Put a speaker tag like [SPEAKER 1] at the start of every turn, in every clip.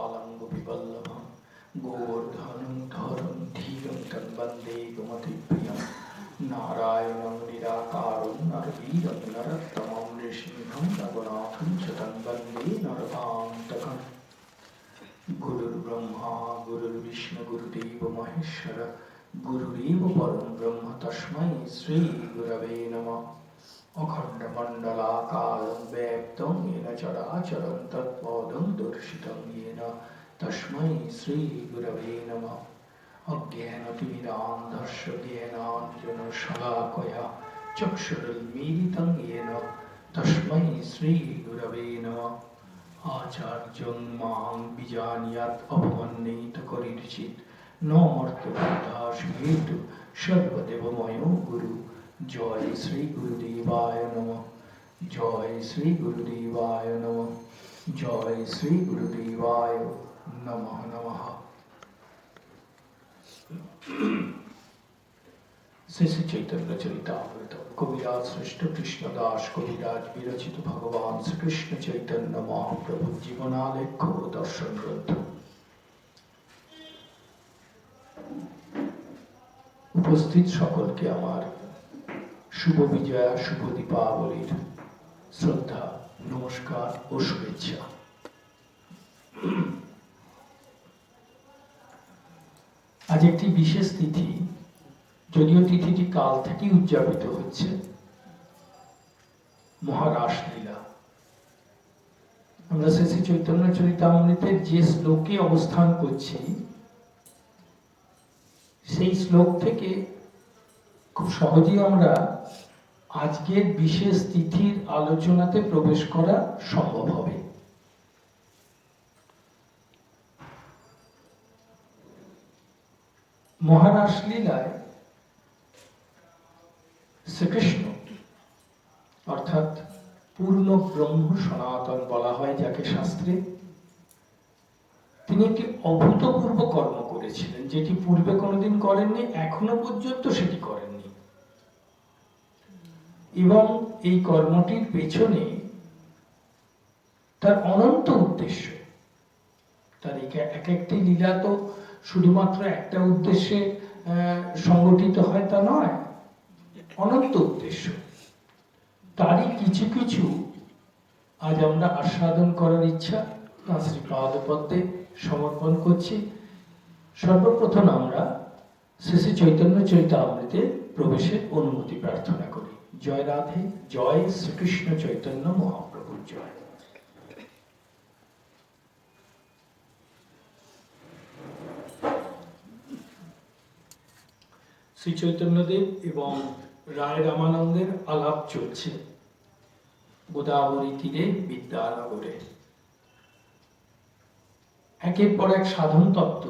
[SPEAKER 1] পালাঙ্গ বিবল্লভম গোবর্ধনং ধরম ধীরং তন্বন্দে গোমতি প্রিয়ম নারায়ণং নিরাকারং নরবীরং নরত্তমং নৃসিংহং রঘুনাথং চ তন্বন্দে নরকান্তকম গুরুর্ব্রহ্মা গুরুর্বিষ্ণু গুরুদেব মহেশ্বর, গুরুরেব পরম ব্রহ্ম তস্मै শ্রীগুরবে নমঃ। अखण्डमण्डलाकारं व्याप्तं येन चराचरं तत्पादं दर्शितं येन तस्मै श्रीगुरवे नमः अज्ञानतिमिरान्धस्य ज्ञानाञ्जनशलाकया चक्षुरुन्मीलितं येन तस्मै श्रीगुरवे नमः आचार्यं मां बिजानीयात् अवमन्येत करिर्चित् न मर्त्यभूताश्मेतु सर्वदेवमयो गुरु জয় শ্রী গুরুদেবায় নম। জয় শ্রী গুরুদেবায় নম। জয় শ্রী গুরুদেবায় নম নমঃ। শ্রী চৈতন্য চরিতামৃত। কবিরাজ শ্রেষ্ঠ কৃষ্ণদাস কবিরাজ বিরচিত ভগবান শ্রীকৃষ্ণ চৈতন্য মহাপ্রভু জীবনালেখ্য দর্শন গ্রন্থ। উপস্থিত সকলকে আমার শুভ বিজয়া, শুভ দীপাবলির শ্রদ্ধা, নমস্কার ও শুভেচ্ছা। আজ একটি বিশেষ তিথি, যদিও তিথিটি কাল থেকেই উদযাপিত হচ্ছে, মহারাস লীলা। আমরা শ্রী চৈতন্য চরিতামৃতের যে শ্লোকে অবস্থান করছি, সেই শ্লোক থেকে খুব সহজেই আমরা আজকের বিশেষ তিথির আলোচনাতে প্রবেশ করা সম্ভব হবে। মহারাস লীলায় শ্রীকৃষ্ণ, অর্থাৎ পূর্ণ ব্রহ্ম সনাতন বলা হয় যাকে শাস্ত্রে, তিনি একটি অভূতপূর্ব কর্ম করেছিলেন, যেটি পূর্বে কোনোদিন করেননি, এখনও পর্যন্ত সেটি করেননি। এবং এই কর্মটির পেছনে তার অনন্ত উদ্দেশ্য। তার এক একটি লীলা তো শুধুমাত্র একটা উদ্দেশ্যে সংগঠিত হয় তা নয়, অনন্ত উদ্দেশ্য। তারই কিছু কিছু আজ আমরা আস্বাদন করার ইচ্ছা তাঁর শ্রীপাদ পদ্মে সমর্পণ করছি। সর্বপ্রথম আমরা শ্রী শ্রী চৈতন্য চৈতামৃতে প্রবেশের অনুমতি প্রার্থনা করি। জয় রাধে, জয় শ্রীকৃষ্ণ চৈতন্য মহাপ্রভু জয়। শ্রী চৈতন্যদেব এবং রায় রামানন্দের আলাপ চলছে গোদাবরী তীরে বিদ্যানগরে। একের পর এক সাধন তত্ত্ব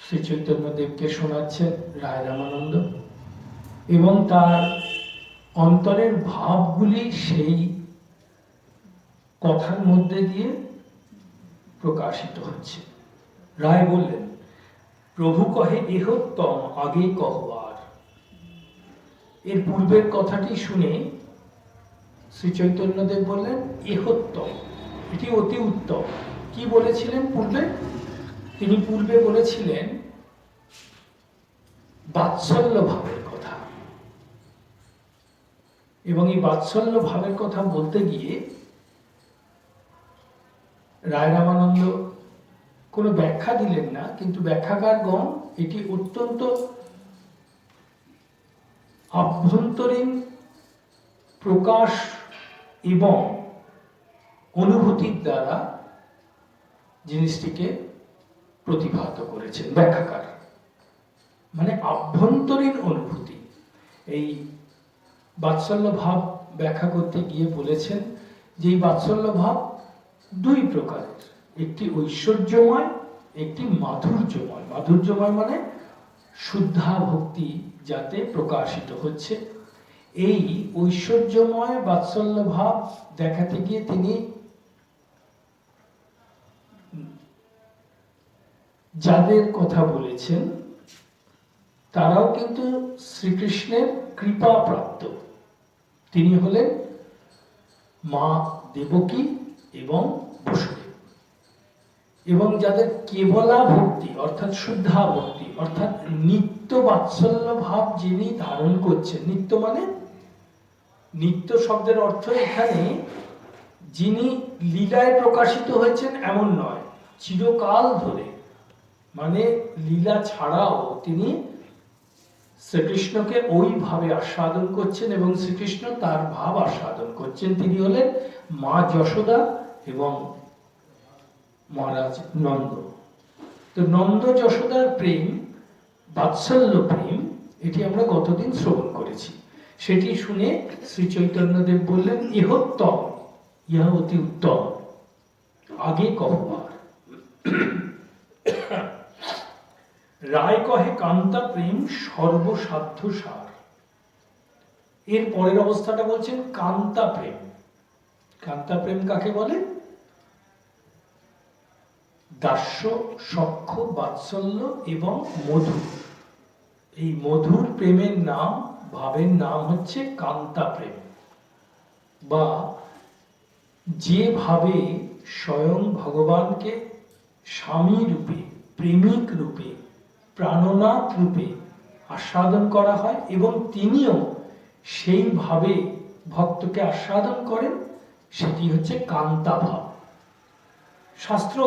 [SPEAKER 1] শ্রী চৈতন্যদেবকে শোনাচ্ছেন রায় রামানন্দ এবং তার অন্তরের ভাবগুলি সেই কথার মধ্যে দিয়ে প্রকাশিত হচ্ছে। রায় বললেন, প্রভু কহে এহোত্তম আগে কহবার এর পূর্বের কথাটি শুনে শ্রী চৈতন্যদেব বললেন এহোত্তম এটি অতি উত্তম। কি বলেছিলেন পূর্বে? তিনি পূর্বে বলেছিলেন বাৎসল্য ভাবের এবং এই বাৎসল্য ভাবের কথা বলতে গিয়ে রায় রামানন্দ কোনো ব্যাখ্যা দিলেন না, কিন্তু ব্যাখ্যাকারগণ এটি অত্যন্ত আভ্যন্তরীণ প্রকাশ এবং অনুভূতির দ্বারা জিনিসটিকে প্রতিভাত করেছেন ব্যাখ্যাকার। মানে আভ্যন্তরীণ অনুভূতি। এই বাৎসল্য ভাব ব্যাখ্যা করতে গিয়ে বলেছেন যে এই বাৎসল্য ভাব দুই প্রকারের। একটি ঐশ্বর্যময়, একটি মাধুর্যময়। মাধুর্যময় মানে শুদ্ধা ভক্তি যাতে প্রকাশিত হচ্ছে। এই ঐশ্বর্যময় বাৎসল্য ভাব দেখাতে গিয়ে তিনি যাদের কথা বলেছেন, তারাও কিন্তু শ্রীকৃষ্ণের কৃপা প্রাপ্ত। তিনি হলেন মা দেবকী এবং বসুদেব। এবং যাদের কেবলা ভক্তি অর্থাৎ শুদ্ধা ভক্তি অর্থাৎ নিত্য বাৎসল্য ভাব যিনি ধারণ করছেন, নিত্য মানে? নিত্য শব্দের অর্থ এখানে যিনি লীলায় প্রকাশিত হয়েছেন এমন নয়, চিরকাল ধরে। মানে লীলা ছাড়াও তিনি শ্রীকৃষ্ণকে ওইভাবে আস্বাদন করছেন এবং শ্রীকৃষ্ণ তার ভাব আস্বাদন করছেন। তিনি হলেন মা যশোদা এবং মহারাজ নন্দ। তো নন্দ যশোদার প্রেম, বাৎসল্য প্রেম, এটি আমরা গতদিন শ্রবণ করেছি। সেটি শুনে শ্রী চৈতন্যদেব বললেন ইহোত্তম ইহা অতি উত্তম। আগে কহবার রায় কহে কান্তা প্রেম সর্বসাধ্য সার। এর পরের অবস্থাটা বলছেন কান্তা প্রেম। কান্তা প্রেম কাকে বলে? দাস্য, সখ্য, বাৎসল্য এবং মধুর। এই মধুর প্রেমের নাম, ভাবের নাম হচ্ছে কান্তা প্রেম। বা যেভাবে স্বয়ং ভগবানকে স্বামী রূপে, প্রেমিক রূপে প্রাণনাথ রূপে আস্বাদন করা হয় এবং তিনিও সেইভাবে ভক্তকে আস্বাদন করেন, সেটি হচ্ছে কান্তা ভাব শাস্ত্র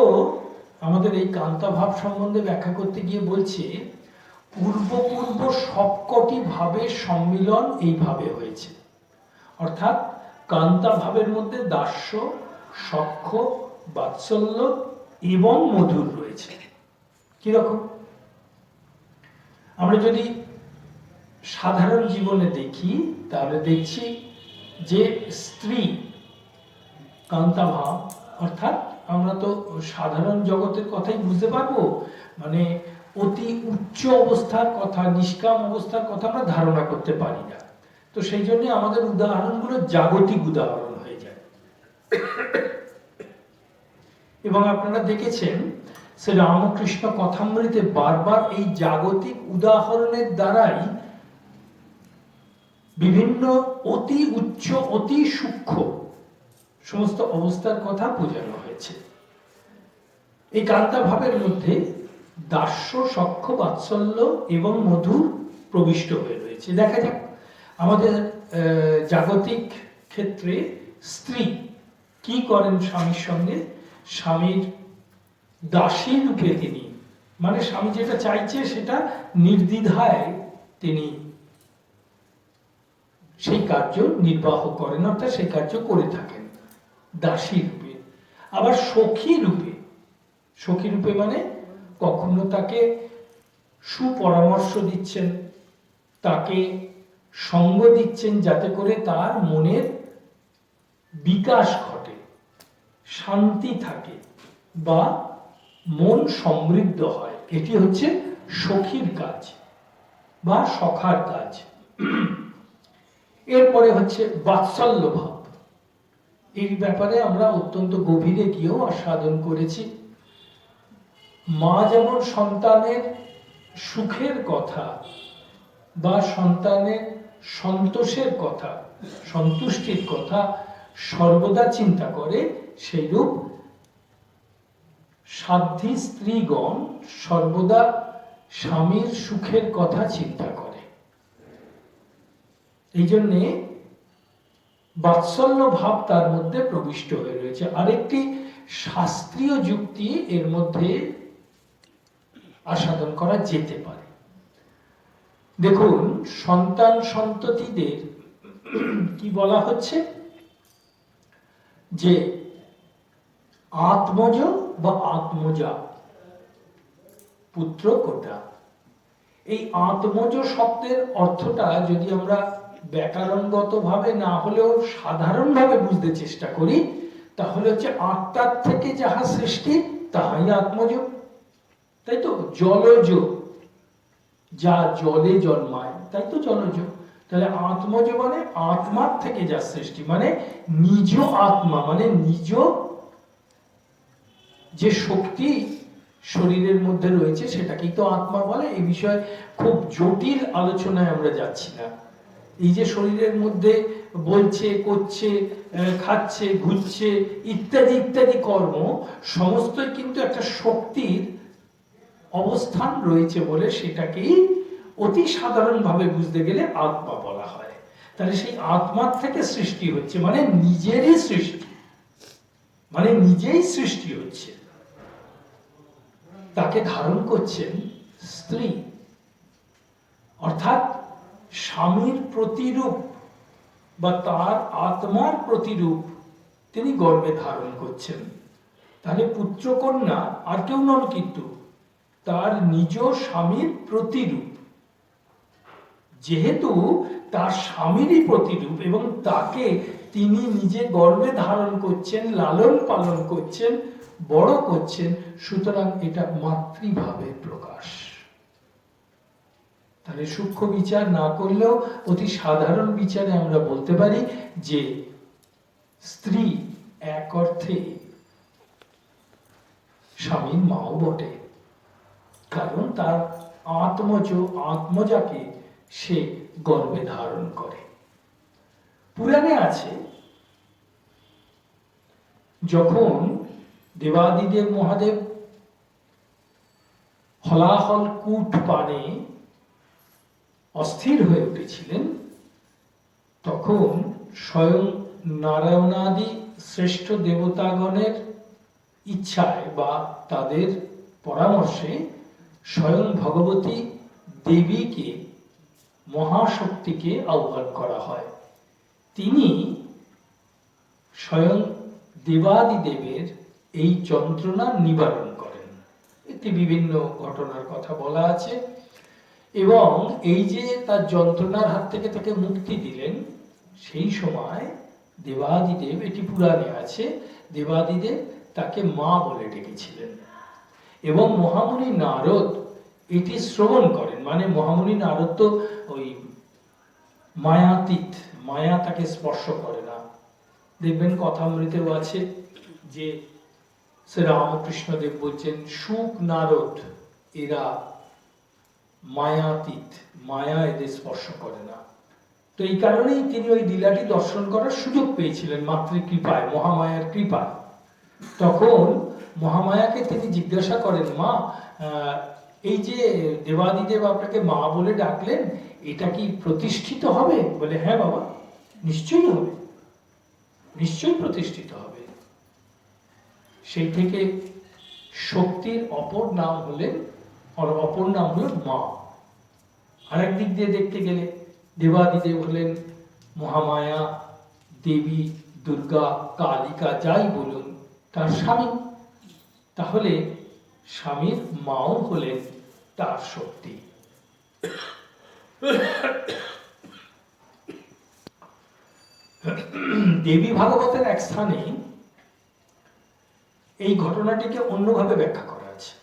[SPEAKER 1] আমাদের এই কান্তা ভাব সম্বন্ধে ব্যাখ্যা করতে গিয়ে বলছে, পূর্ব পূর্বপূর্ব সবকটি ভাবের সম্মিলন এইভাবে হয়েছে। অর্থাৎ কান্তা ভাবের মধ্যে দাস্য সখ্য বাৎসল্য এবং মধুর রয়েছে। কীরকম? আমরা যদি সাধারণ জীবনে দেখি, তাহলে দেখছি যে স্ত্রী কান্তা ভাব অর্থাৎ আমরা তো সাধারণ জগতের কথাই বুঝতে পারব মানে অতি উচ্চ অবস্থার কথা, নিষ্কাম অবস্থার কথা আমরা ধারণা করতে পারি না। তো সেই জন্য আমাদের উদাহরণগুলো জাগতিক উদাহরণ হয়ে যায়। এবং আপনারা দেখেছেন শ্রী রামকৃষ্ণ কথামৃতে বারবার এই জাগতিক উদাহরণের দ্বারাই বিভিন্ন অতি উচ্চ, অতি সূক্ষ্ম সমস্ত অবস্থার কথা বোঝানো হয়েছে। এই কান্তা ভাবের মধ্যে দাস্য সক্ষ বাৎসল্য এবং মধুর প্রবিষ্ট হয়ে রয়েছে। দেখা যাক, আমাদের জাগতিক ক্ষেত্রে স্ত্রী কি করেন স্বামীর সঙ্গে? স্বামীর দাসী রূপে তিনি। মানে স্বামী যেটা চাইছে সেটা নির্দ্বিধায় তিনি সেই কার্য নির্বাহ করেন, অর্থাৎ সেই কার্য করে থাকেন, দাসী রূপে। আবার সখী রূপে। সখী রূপে মানে কখনো তাকে সুপরামর্শ দিচ্ছেন, তাকে সঙ্গ দিচ্ছেন যাতে করে তার মনের বিকাশ ঘটে, শান্তি থাকে বা মন সমৃদ্ধ হয়। এটি হচ্ছে সখীর কাজ বা সখার কাজ। এরপরে হচ্ছে বাৎসল্য ভাব। এই ব্যাপারে আমরা অত্যন্ত গভীরে গিয়েও আস্বাদন করেছি। মা যেমন সন্তানের সুখের কথা বা সন্তানের সন্তোষের কথা, সন্তুষ্টির কথা সর্বদা চিন্তা করে, সেইরূপ সাধ্যী স্ত্রীগণ সর্বদা স্বামীর সুখের কথা চিন্তা করে। এই জন্যে বাৎসল্য ভাব তার মধ্যে প্রবিষ্ট হয়ে রয়েছে। আরেকটি শাস্ত্রীয় যুক্তি এর মধ্যে আস্বাদন করা যেতে পারে। দেখুন, সন্তান সন্ততিদের কি বলা হচ্ছে? যে আত্মজ বা আত্মজা। পুত্র কোটা। এই আত্মজ শব্দের অর্থটা যদি আমরা ব্যাকরণগত ভাবে না হলেও সাধারণভাবে বুঝতে চেষ্টা করি, তাহলে হচ্ছে আত্মার থেকে যাহা সৃষ্টি, তাহাই আত্মজ। তাই তো? জলজ। যা জলে জন্মায়, তাই তো জলজ। তাহলে আত্মজ মানে আত্মার থেকে যা সৃষ্টি মানে নিজ আত্মা মানে নিজ যে শক্তি শরীরের মধ্যে রয়েছে সেটাকেই তো আত্মা বলে। এই বিষয়ে খুব জটিল আলোচনায় আমরা যাচ্ছি না। এই যে শরীরের মধ্যে বলছে, করছে খাচ্ছে, ঘুরছে, ইত্যাদি ইত্যাদি কর্ম, সমস্তই কিন্তু একটা শক্তির অবস্থান রয়েছে বলে সেটাকেই অতি সাধারণভাবে বুঝতে গেলে আত্মা বলা হয়। তাহলে সেই আত্মার থেকে সৃষ্টি হচ্ছে মানে নিজেরই সৃষ্টি মানে নিজেই সৃষ্টি হচ্ছে। তাকে ধারণ করছেন স্ত্রী। অর্থাৎ স্বামীর প্রতিরূপ বা তার আত্মার প্রতিরূপ তিনি গর্বে ধারণ করছেন। তাহলে পুত্রকন্যা আর কেউ নন কিন্তু তার নিজ স্বামীর প্রতিরূপ। যেহেতু তার স্বামীরই প্রতিরূপ এবং তাকে তিনি নিজে গর্বে ধারণ করছেন, লালন পালন করছেন, বড় করছেন, সুতরাং এটা মাতৃভাবের প্রকাশ। তাহলে সূক্ষ্ম বিচার না করলেও অতি সাধারণ বিচারে আমরা বলতে পারি যে স্ত্রী এক অর্থে স্বামীর মাও বটে। কারণ তার আত্মজ, আত্মজাকে সে গর্ভে ধারণ করে। পুরাণে আছে, যখন দেবাদিদেব মহাদেব হলাহল কূট পানে অস্থির হয়ে উঠেছিলেন, তখন স্বয়ং নারায়ণাদি শ্রেষ্ঠ দেবতাগণের ইচ্ছায় বা তাদের পরামর্শে স্বয়ং ভগবতী দেবীকে মহাশক্তিকে আহ্বান করা হয়। তিনি স্বয়ং দেবাদিদেবের এই যন্ত্রণা নিবারণ করেন। এতে বিভিন্ন ঘটনার কথা বলা আছে এবং এই যে তার যন্ত্রণার হাত থেকে তাকে মুক্তি দিলেন, সেই সময় দেবাদিদেব, এটি পুরাণে আছে, দেবাদিদেব তাকে মা বলে ডেকেছিলেন। এবং মহামুনি নারদ এটি শ্রবণ করেন মানে মহামুনি নারদ তো ওই মায়াতীত, মায়া তাকে স্পর্শ করে না। দেখবেন কথা কথামৃতেও আছে যে শ্রী রামকৃষ্ণদেব বলছেন, সুখ নারদ, এরা মায়াতীত, মায়া এদের স্পর্শ করে না। তো এই কারণেই তিনি ওই লীলাটি দর্শন করার সুযোগ পেয়েছিলেন, মাতৃকৃপায়, মহামায়ার কৃপায়। তখন মহামায়াকে তিনি জিজ্ঞাসা করেন, মা এই যে দেবাদিদেব আপনাকে মা বলে ডাকলেন, এটা কি প্রতিষ্ঠিত হবে? বলে হ্যাঁ বাবা, নিশ্চয়ই হবে। নিশ্চয়ই প্রতিষ্ঠিত হবে। সেই থেকে শক্তির অপর নাম হলেন অপর নাম হল মা। আরেক দিক দিয়ে দেখতে গেলে দেবাদিদেব হলেন মহামায়া, দেবী, দুর্গা, কালিকা, যাই বলুন, তার স্বামী। তাহলে স্বামীর মাও হলেন তার শক্তি। দেবী ভাগবতের এক স্থানে এই ঘটনাটিকে অন্যভাবে ব্যাখ্যা করা আছে।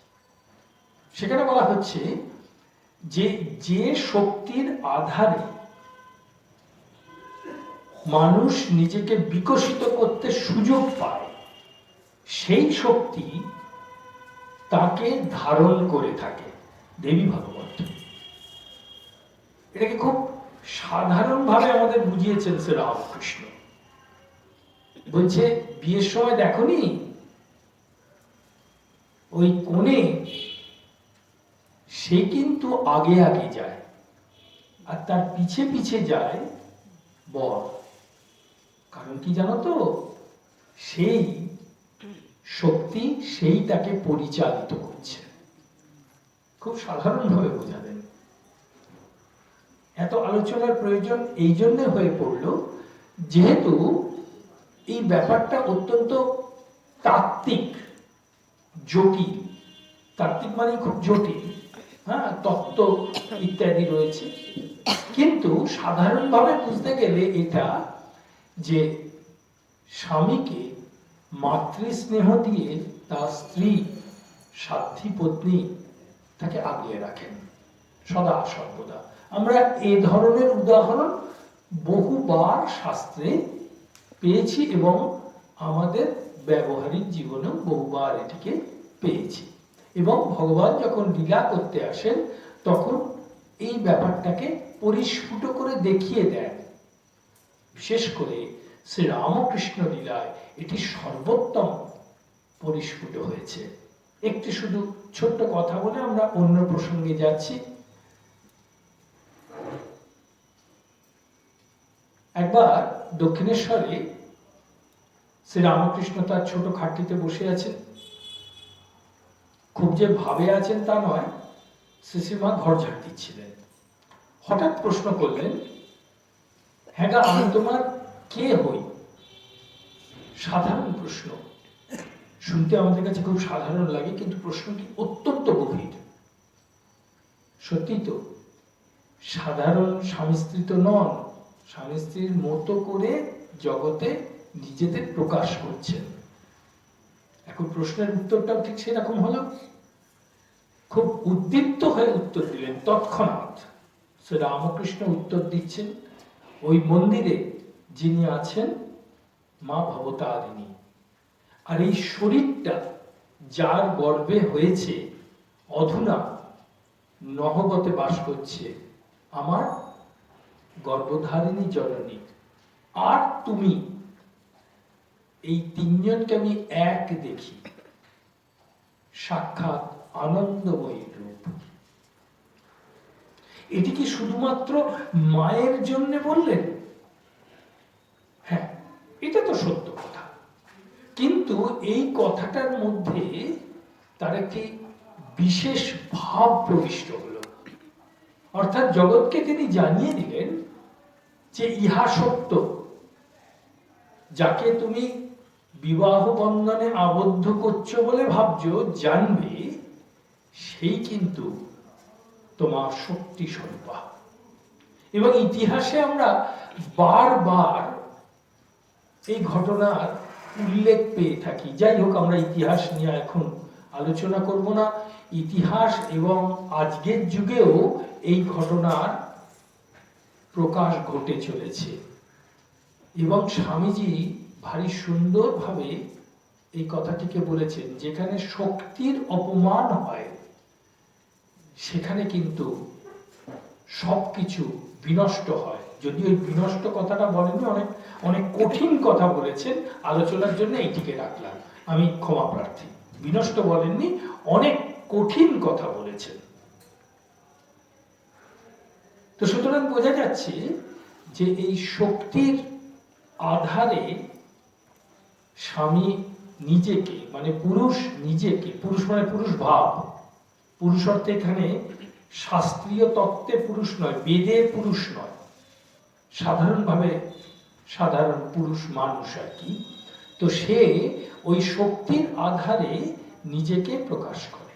[SPEAKER 1] সেখানে বলা হচ্ছে যে যে শক্তির আধারে মানুষ নিজেকে বিকশিত করতে সুযোগ পায়, সেই শক্তি তাকে ধারণ করে থাকে দেবী ভাগবত। এটাকে খুব সাধারণভাবে আমাদের বুঝিয়েছেন শ্রী রামকৃষ্ণ। বলছে, বিয়ের সময় দেখনি? ওই কোণে সে কিন্তু আগে আগে যায় আর তার পিছে পিছে যায় বর। কারণ কি জানো তো? সেই শক্তি সেই তাকে পরিচালিত করছে। খুব সাধারণভাবে বোঝাবেন। এত আলোচনার প্রয়োজন এই জন্য হয়ে পড়ল, যেহেতু এই ব্যাপারটা অত্যন্ত তাত্ত্বিক, জটিল। তাত্ত্বিক মানে খুব জটিল হ্যাঁ তত্ত্ব ইত্যাদি রয়েছে। কিন্তু সাধারণভাবে বুঝতে গেলে এটা যে স্বামীকে মাতৃস্নেহ দিয়ে তার স্ত্রী সাধ্যী পত্নী তাকে আগিয়ে রাখেন, সদা সর্বদা। আমরা এ ধরনের উদাহরণ বহুবার শাস্ত্রে পেয়েছি এবং আমাদের ব্যবহারিক জীবনেও বহুবার এটিকে পেয়েছি। এবং ভগবান যখন লীলা করতে আসেন, তখন এই ব্যাপারটাকে পরিস্ফুট করে দেখিয়ে দেন। বিশেষ করে শ্রী রামকৃষ্ণ লীলায় এটি সর্বোত্তম পরিস্ফুট হয়েছে। একটি শুধু ছোট্ট কথা বলে আমরা অন্য প্রসঙ্গে যাচ্ছি। একবার দক্ষিণেশ্বরে শ্রী রামকৃষ্ণ তার ছোট খাটটিতে বসে আছেন। খুব যে ভাবে আছেন তা নয়, শ্রীশ্রীমা ঘর ঝাড় দিচ্ছিলেন। হঠাৎ প্রশ্ন করলেন হ্যাঁ আমি তোমার কে হই? সাধারণ প্রশ্ন। শুনতে আমাদের কাছে খুব সাধারণ লাগে, কিন্তু প্রশ্নটি অত্যন্ত গভীর। সত্যি তো, সাধারণ স্বামী স্ত্রী তো নন, স্বামী স্ত্রীর মতো করে জগতে নিজেদের প্রকাশ করছেন। এখন প্রশ্নের উত্তরটাও ঠিক সেরকম হলো। খুব উদ্দীপ্ত হয়ে উত্তর দিলেন, তৎক্ষণাৎ। শ্রী রামকৃষ্ণ উত্তর দিচ্ছেন, ওই মন্দিরে যিনি আছেন মা ভবতারিণী। আর এই শরীরটা যার গর্ভে হয়েছে, অধুনা নহবতে বাস করছে আমার গর্ভধারিণী জননী। আর তুমি, এই তিনজনকে আমি এক দেখি। সাক্ষাৎ আনন্দময়ী রূপ। এটি কি শুধুমাত্র মায়ের জন্য বললেন? এটা তো সত্য কথা। কিন্তু এই কথাটার মধ্যে তার একটি বিশেষ ভাব প্রবিষ্ট হলো। অর্থাৎ জগৎকে তিনি জানিয়ে দিলেন যে ইহা সত্য। যাকে তুমি বিবাহ বন্ধনে আবদ্ধ করছ বলে ভাবছ, জানবে সেই কিন্তু তোমার শক্তি স্বরূপা। এবং ইতিহাসে আমরা বারবার এই ঘটনার উল্লেখ পেয়ে থাকি। যাই হোক, আমরা ইতিহাস নিয়ে এখন আলোচনা করব না। ইতিহাস এবং আজকের যুগেও এই ঘটনার প্রকাশ ঘটে চলেছে। এবং স্বামীজি ভারী সুন্দরভাবে এই কথাটিকে বলেছেন, যেখানে শক্তির অপমান হয়, সেখানে কিন্তু সবকিছু বিনষ্ট হয়। যদি ওই বিনষ্ট কথাটা বলেননি, অনেক অনেক কঠিন কথা বলেছেন, আলোচনার জন্য এইটিকে রাখলাম। আমি ক্ষমা প্রার্থী। বিনষ্ট বলেননি, অনেক কঠিন কথা বলেছেন। তো সুতরাং বোঝা যাচ্ছে যে এই শক্তির আধারে স্বামী নিজেকে মানে পুরুষ নিজেকে, পুরুষ মানে পুরুষ ভাব। পুরুষ অর্থে এখানে শাস্ত্রীয় তত্ত্বে পুরুষ নয়, বেদে পুরুষ নয়। সাধারণভাবে সাধারণ পুরুষ মানুষ আর কি, তো সে ওই শক্তির আধারে নিজেকে প্রকাশ করে।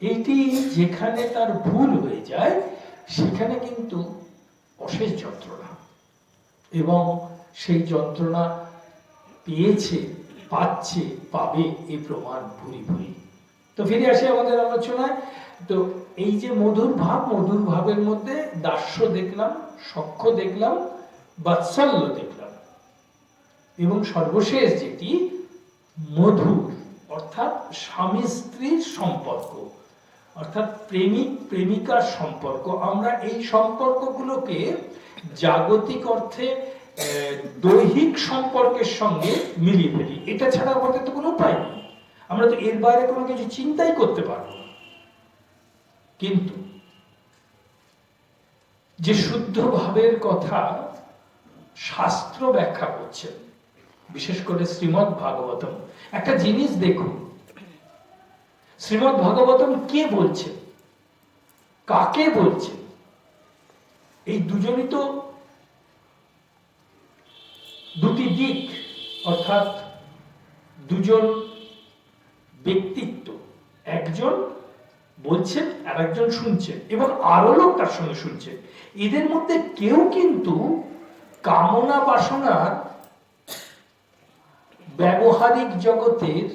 [SPEAKER 1] এটি যেখানে তার ভুল হয়ে যায়, সেখানে কিন্তু অশেষ যন্ত্রণা। এবং সেই যন্ত্রণা পেয়েছে, পাচ্ছে, পাবে এই প্রমাণ ভুরি ভুরি তো ফিরে আসি আমাদের আলোচনায়। তো এই যে মধুর ভাব, মধুর ভাবের মধ্যে দাস্য দেখলাম, সখ্য দেখলাম, বাৎসল্য দেখলাম। এবং সর্বশেষ যেটি মধুর অর্থাৎ স্বামী স্ত্রীর সম্পর্ক, অর্থাৎ প্রেমিক, প্রেমিকার সম্পর্ক। আমরা এই সম্পর্কগুলোকে জাগতিক অর্থে দৈহিক সম্পর্কের সঙ্গে মিলিয়ে ফেলি। এটা ছাড়া আমাদের তো কোনো উপায় নেই। আমরা তো এর বাইরে কোনো কিছু চিন্তাই করতে পারব কিন্তু যে শুদ্ধ ভাবের কথা শাস্ত্র ব্যাখ্যা করছেন বিশেষ করে শ্রীমৎ ভাগবতম একটা জিনিস দেখুন শ্রীমৎ ভাগবতম কে বলছেন কাকে বলছে? এই দুজনই তো দুটি দিক, অর্থাৎ দুজন ব্যক্তিত্ব। একজন বলছেন আর একজন শুনছেন এবং আরও লোক তার সঙ্গে শুনছেন। এদের মধ্যে কেউ কিন্তু কামনা বাসনার ব্যবহারিক জগতের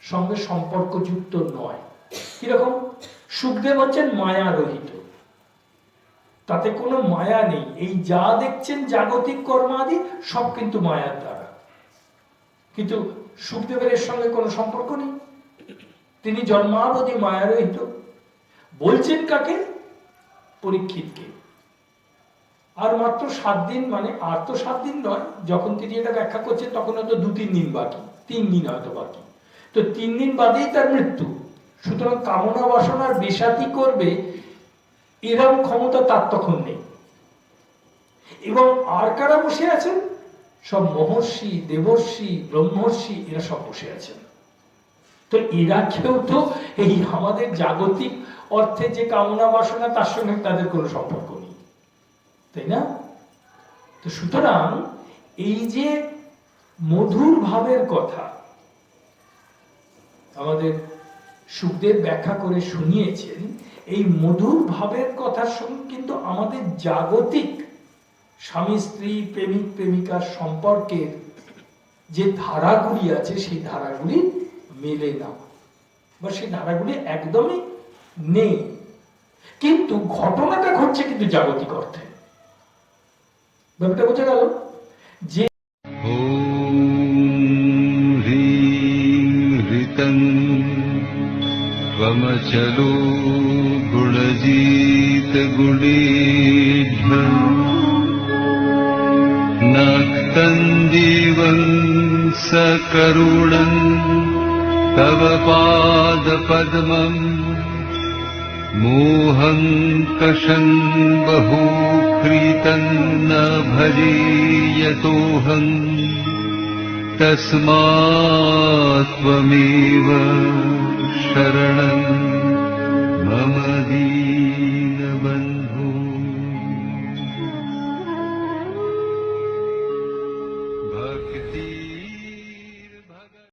[SPEAKER 1] সঙ্গে সম্পর্কযুক্ত নয়। কীরকম? সুখদেব হচ্ছেন মায়া রহিত তাতে কোনো মায়া নেই। এই যা দেখছেন জাগতিক কর্মাদি, সব কিন্তু মায়ার দ্বারা। কিন্তু সুখদেবের এর সঙ্গে কোনো সম্পর্ক নেই। তিনি জন্মাবধি মায়া রহিত। বলছেন কাকে? পরীক্ষিতকে। আর মাত্র সাত দিন মানে আর তো সাত দিন নয়, যখন তিনি এটা ব্যাখ্যা করছেন, তখন হয়তো দু তিন দিন বাকি, তিন দিন হয়তো বাকি। তো তিন দিন বাদেই তার মৃত্যু। সুতরাং কামনা বাসনার বেসাতি করবে, এরম ক্ষমতা তার তখন নেই। এবং আর কারা বসে আছেন? সব মহর্ষি, দেবর্ষি, ব্রহ্মর্ষি এরা সব বসে আছেন। তো এরা কেউ তো এই আমাদের জাগতিক অর্থে যে কামনা বাসনা, তার সঙ্গে তাদের কোনো সম্পর্ক নেই। তাই না? তো সুতরাং এই যে মধুর ভাবের কথা আমাদের সুখদেব ব্যাখ্যা করে শুনিয়েছেন, এই মধুর ভাবের কথার সঙ্গে কিন্তু আমাদের জাগতিক স্বামী স্ত্রী প্রেমিক প্রেমিকার সম্পর্কের যে ধারাগুলি আছে সেই ধারাগুলি মেলে না বা সেই ধারাগুলি একদমই নেই কিন্তু ঘটনাটা ঘটছে কিন্তু জাগতিক অর্থে ব্যাপারটা বোঝা গেল যে
[SPEAKER 2] ॐ ह्रीं ऋतं त्वमचलो गुणजितगुणेभ्य कन्दवम् सकरुणम् तव पादपद्मम् मोहम् कषम् बहुप्रीतं न भजेयतोऽहम् तस्मात्त्वमेव शरणम्